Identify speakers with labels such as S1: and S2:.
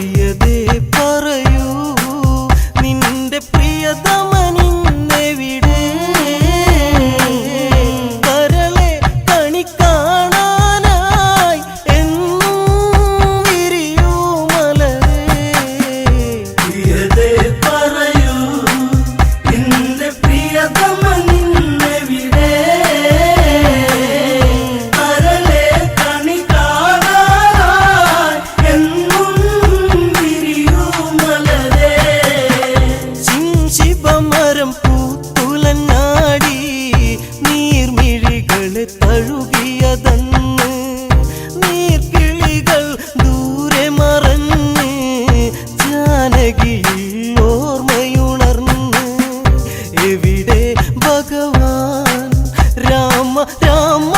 S1: പ്രിയതേ പറയൂ. നിന്റെ പ്രിയതാ തഴുകിയതന്ന് നീർക്കിളികൾ ദൂരെ മറന്ന് ജാനകി ഓർമ്മയുണർന്ന് എവിടെ ഭഗവാൻ? രാമ രാമ